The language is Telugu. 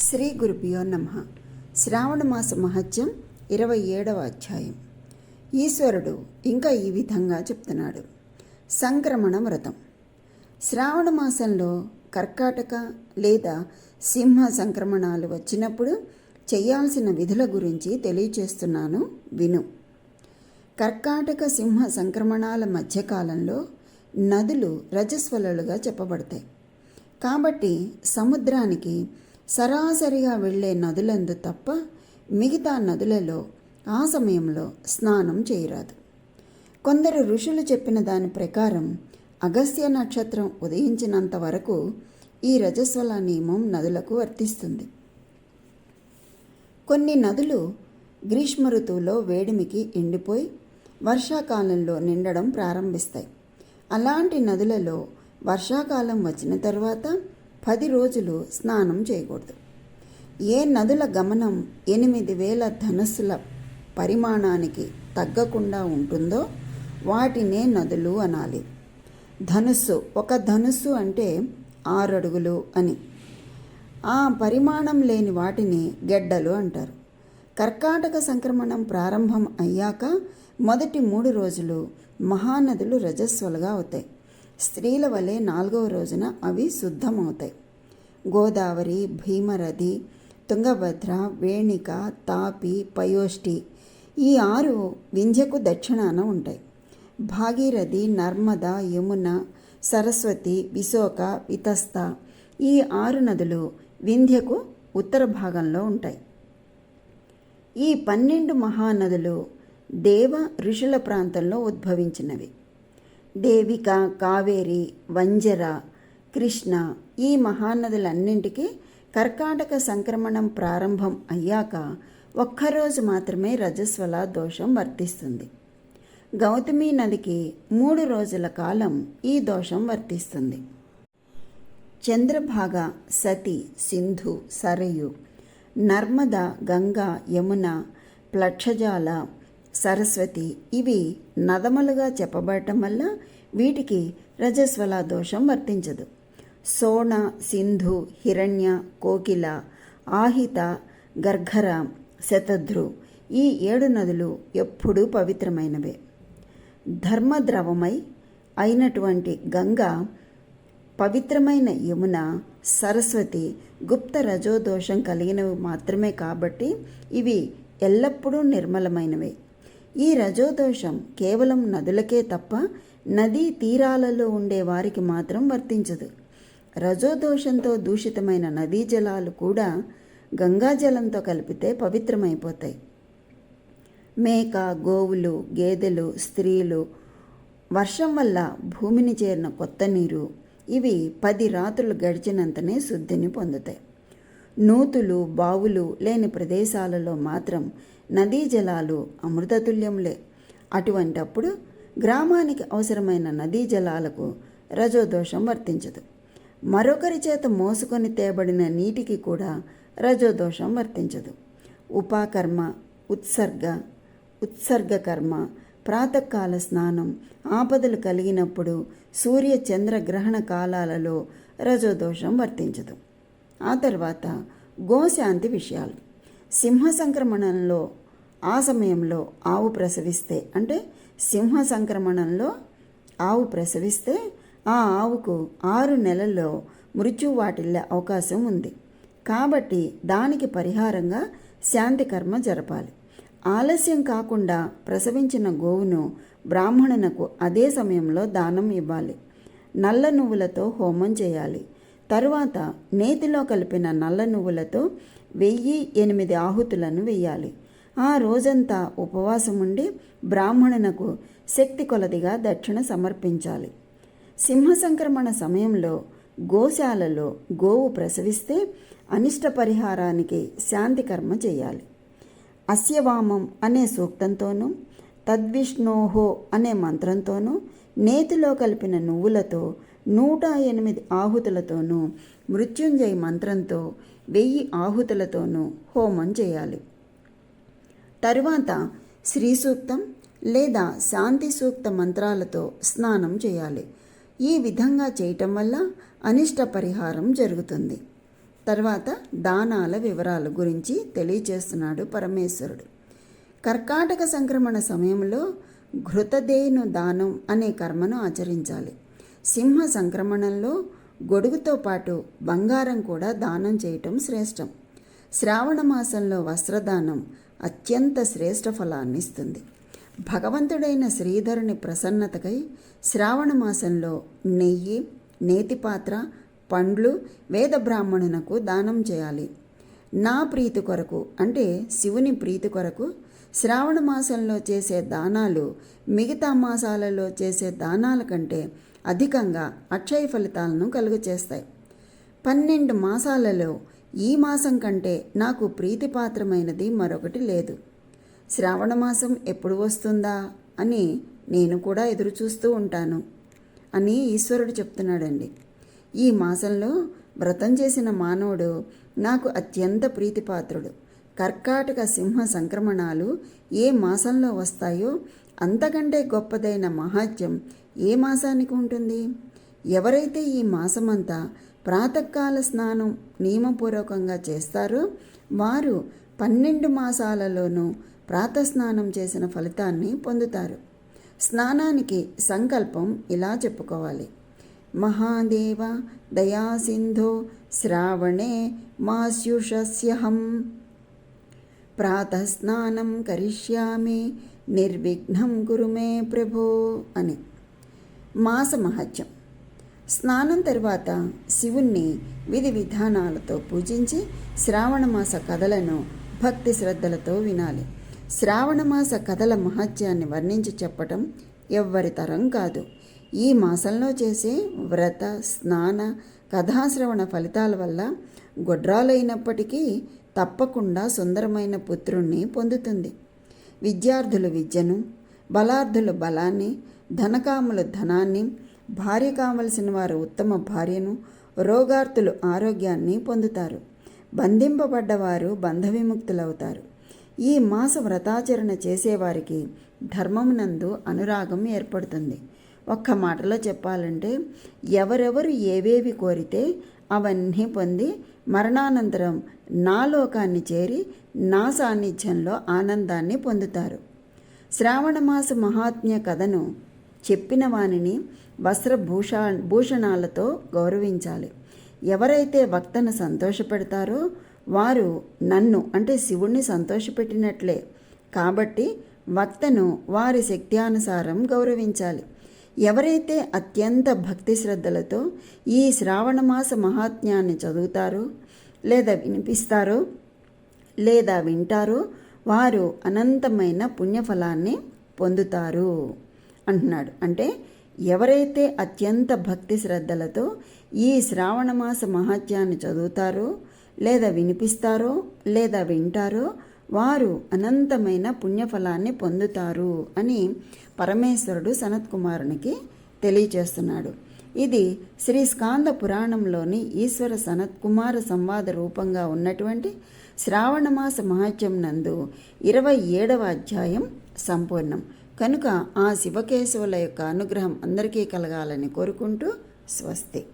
శ్రీ గురుభ్యో నమ. శ్రావణ మాస మహత్యం ఇరవై ఏడవ అధ్యాయం. ఈశ్వరుడు ఇంకా ఈ విధంగా చెప్తున్నాడు. సంక్రమణ వ్రతం. శ్రావణ మాసంలో కర్కాటక లేదా సింహ సంక్రమణాలు వచ్చినప్పుడు చేయాల్సిన విధుల గురించి తెలియచేస్తున్నాను విను. కర్కాటక సింహ సంక్రమణాల మధ్యకాలంలో నదులు రజస్వలలుగా చెప్పబడతాయి. కాబట్టి సముద్రానికి సరాసరిగా వెళ్ళే నదులందు తప్ప మిగతా నదులలో ఆ సమయంలో స్నానం చేయరాదు. కొందరు ఋషులు చెప్పిన దాని ప్రకారం అగస్త్య నక్షత్రం ఉదయించినంత వరకు ఈ రజస్వల నియమం నదులకు వర్తిస్తుంది. కొన్ని నదులు గ్రీష్మ ఋతువులో వేడిమికి ఎండిపోయి వర్షాకాలంలో నిండడం ప్రారంభిస్తాయి. అలాంటి నదులలో వర్షాకాలం వచ్చిన తర్వాత పది రోజులు స్నానం చేయకూడదు. ఏ నదుల గమనం ఎనిమిది వేల ధనుస్సుల పరిమాణానికి తగ్గకుండా ఉంటుందో వాటినే నదులు అనాలి. ధనుస్సు ఒక ధనుస్సు అంటే ఆరు అడుగులు అని. ఆ పరిమాణం లేని వాటిని గెడ్డలు అంటారు. కర్కాటక సంక్రమణం ప్రారంభం అయ్యాక మొదటి మూడు రోజులు మహానదులు రజస్వలుగా అవుతాయి. స్త్రీల వలె నాలుగవ రోజున అవి శుద్ధమవుతాయి. గోదావరి భీమరథి తుంగభద్ర వేణిక తాపి పయోష్టి ఈ ఆరు వింధ్యకు దక్షిణాన ఉంటాయి. భాగీరథి నర్మద యమున సరస్వతి విశోక వితస్త ఈ ఆరు నదులు వింధ్యకు ఉత్తర భాగంలో ఉంటాయి. ఈ పన్నెండు మహానదులు దేవ ఋషుల ప్రాంతంలో ఉద్భవించినవి. దేవిక కావేరి వంజర కృష్ణ ఈ మహానదులన్నింటికీ కర్కాటక సంక్రమణం ప్రారంభం అయ్యాక ఒక్కరోజు మాత్రమే రజస్వల దోషం వర్తిస్తుంది. గౌతమి నదికి మూడు రోజుల కాలం ఈ దోషం వర్తిస్తుంది. చంద్రభాగ సతి సింధు సరయు నర్మద గంగా యమున ప్లక్షజాల సరస్వతి ఇవి నదములుగా చెప్పబడటం వల్ల వీటికి రజస్వల దోషం వర్తించదు. సోణ సింధు హిరణ్య కోకిల ఆహిత గర్ఘర శతధ్రు ఈ ఏడు నదులు ఎప్పుడూ పవిత్రమైనవే. ధర్మద్రవమై అయినటువంటి గంగ పవిత్రమైన యమున సరస్వతి గుప్త రజోదోషం కలిగినవి మాత్రమే కాబట్టి ఇవి ఎల్లప్పుడూ నిర్మలమైనవే. ఈ రజోదోషం కేవలం నదులకే తప్ప నదీ తీరాలలో ఉండే వారికి మాత్రం వర్తించదు. రజోదోషంతో దూషితమైన నదీ జలాలు కూడా గంగాజలంతో కలిపితే పవిత్రమైపోతాయి. మేక గోవులు గేదెలు స్త్రీలు వర్షం వల్ల భూమిని చేరిన కొత్త నీరు ఇవి పది రాత్రులు గడిచినంతనే శుద్ధిని పొందుతాయి. నూతులు బావులు లేని ప్రదేశాలలో మాత్రం నదీ జలాలు అమృతతుల్యంలే అటువంటప్పుడు గ్రామానికి అవసరమైన నదీ జలాలకు రజోదోషం వర్తించదు. మరొకరి చేత మోసుకొని తేబడిన నీటికి కూడా రజోదోషం వర్తించదు. ఉపాకర్మ ఉత్సర్గ ఉత్సర్గ కర్మ ప్రాతకాల స్నానం ఆపదలు కలిగినప్పుడు సూర్య చంద్ర గ్రహణ కాలాలలో రజోదోషం వర్తించదు. ఆ తర్వాత గోశాంతి విషయాలు. సింహ సంక్రమణంలో ఆ సమయంలో ఆవు ప్రసవిస్తే అంటే సింహ సంక్రమణంలో ఆవు ప్రసవిస్తే ఆ ఆవుకు ఆరు నెలల్లో మృత్యు వాటిల్లే అవకాశం ఉంది. కాబట్టి దానికి పరిహారంగా శాంతి కర్మ జరపాలి. ఆలస్యం కాకుండా ప్రసవించిన గోవును బ్రాహ్మణునకు అదే సమయంలో దానం ఇవ్వాలి. నల్ల నువ్వులతో హోమం చేయాలి. తరువాత నేతిలో కలిపిన నల్ల నువ్వులతో వెయ్యి ఎనిమిది ఆహుతులను వెయ్యాలి. ఆ రోజంతా ఉపవాసం ఉండి బ్రాహ్మణునకు శక్తి కొలదిగా దక్షిణ సమర్పించాలి. సింహ సంక్రమణ సమయంలో గోశాలలో గోవు ప్రసవిస్తే అనిష్ట పరిహారానికి శాంతి కర్మ చేయాలి. అస్యవామం అనే సూక్తంతోనూ తద్విష్ణోహో అనే మంత్రంతోనూ నేతిలో కలిపిన నువ్వులతో నూట ఎనిమిది ఆహుతులతోనూ మృత్యుంజయ మంత్రంతో వెయ్యి ఆహుతులతోనూ హోమం చేయాలి. తరువాత శ్రీ సూక్తం లేదా శాంతి సూక్త మంత్రాలతో స్నానం చేయాలి. ఈ విధంగా చేయటం వల్ల అనిష్ట పరిహారం జరుగుతుంది. తర్వాత దానాల వివరాల గురించి తెలియచేస్తున్నాడు పరమేశ్వరుడు. కర్కాటక సంక్రమణ సమయంలో ఘృతదేను దానం అనే కర్మను ఆచరించాలి. సింహ సంక్రమణంలో గొడుగుతో పాటు బంగారం కూడా దానం చేయటం శ్రేష్టం. శ్రావణ మాసంలో వస్త్రదానం అత్యంత శ్రేష్ఠ ఫలాన్ని ఇస్తుంది. భగవంతుడైన శ్రీధరుని ప్రసన్నతకై శ్రావణ మాసంలో నెయ్యి నేతి పాత్ర పండ్లు వేద బ్రాహ్మణునకు దానం చేయాలి. నా ప్రీతి కొరకు అంటే శివుని ప్రీతి కొరకు శ్రావణ మాసంలో చేసే దానాలు మిగతా మాసాలలో చేసే దానాల కంటే అధికంగా అక్షయ ఫలితాలను కలుగచేస్తాయి. పన్నెండు మాసాలలో ఈ మాసం కంటే నాకు ప్రీతిపాత్రమైనది మరొకటి లేదు. శ్రావణ మాసం ఎప్పుడు వస్తుందా అని నేను కూడా ఎదురు చూస్తూ ఉంటాను అని ఈశ్వరుడు చెప్తున్నాడండి. ఈ మాసంలో వ్రతం చేసిన మానవుడు నాకు అత్యంత ప్రీతిపాత్రుడు. కర్కాటక సింహ సంక్రమణాలు ఏ మాసంలో వస్తాయో అంతకంటే గొప్పదైన మహాత్యం ఏ మాసానికి ఉంటుంది? ఎవరైతే ఈ మాసమంతా ప్రాతకాల స్నానం నియమపూర్వకంగా చేస్తారో వారు పన్నెండు మాసాలలోనూ ప్రాతస్నానం చేసిన ఫలితాన్ని పొందుతారు. స్నానానికి సంకల్పం ఇలా చెప్పుకోవాలి. మహాదేవ దయాసింధో శ్రావణే మాస్యుషస్యహం. ప్రాతస్నానం కరిష్యామి నిర్విఘ్నం గురుమే ప్రభో అని. మాస మహత్యం. స్నానం తర్వాత శివుణ్ణి విధి విధానాలతో పూజించి శ్రావణమాస కథలను భక్తి శ్రద్ధలతో వినాలి. శ్రావణమాస కథల మహత్యాన్ని వర్ణించి చెప్పటం ఎవ్వరి తరం కాదు. ఈ మాసంలో చేసే వ్రత స్నాన కథాశ్రవణ ఫలితాల వల్ల గొడ్రాలైనప్పటికీ తప్పకుండా సుందరమైన పుత్రుణ్ణి పొందుతుంది. విద్యార్థులు విద్యను బలార్థులు బలాన్ని ధనకాములు ధనాన్ని భార్య కావలసిన వారు ఉత్తమ భార్యను రోగార్తులు ఆరోగ్యాన్ని పొందుతారు. బంధింపబడ్డవారు బంధ విముక్తులవుతారు ఈ మాస వ్రతాచరణ చేసేవారికి ధర్మమునందు అనురాగం ఏర్పడుతుంది. ఒక్క మాటలో చెప్పాలంటే ఎవరెవరు ఏవేవి కోరితే అవన్నీ పొంది మరణానంతరం నా లోకాన్ని చేరి నా సాన్నిధ్యంలో ఆనందాన్ని పొందుతారు. శ్రావణమాస మహాత్మ్య కథను చెప్పిన వానిని వస్త్రభూష భూషణాలతో గౌరవించాలి. ఎవరైతే వక్తను సంతోషపెడతారో వారు నన్ను అంటే శివుణ్ణి సంతోషపెట్టినట్లే. కాబట్టి వక్తను వారి శక్త్యానుసారం గౌరవించాలి. ఎవరైతే అత్యంత భక్తి శ్రద్ధలతో ఈ శ్రావణమాస మహాత్మ్యాన్ని చదువుతారో లేదా వినిపిస్తారో లేదా వింటారో వారు అనంతమైన పుణ్యఫలాన్ని పొందుతారు అంటున్నాడు. అంటే ఎవరైతే అత్యంత భక్తి శ్రద్ధలతో ఈ శ్రావణమాస మహాత్యాన్ని చదువుతారో లేదా వినిపిస్తారో లేదా వింటారో వారు అనంతమైన పుణ్యఫలాన్ని పొందుతారు అని పరమేశ్వరుడు సనత్కుమారునికి తెలియచేస్తున్నాడు. ఇది శ్రీ స్కాంద పురాణంలోని ఈశ్వర సనత్కుమార సంవాద రూపంగా ఉన్నటువంటి శ్రావణమాస మహాత్యం నందు ఇరవై ఏడవ అధ్యాయం సంపూర్ణం. కనుక ఆ శివకేశవుల యొక్క అనుగ్రహం అందరికీ కలగాలని కోరుకుంటూ స్వస్తి.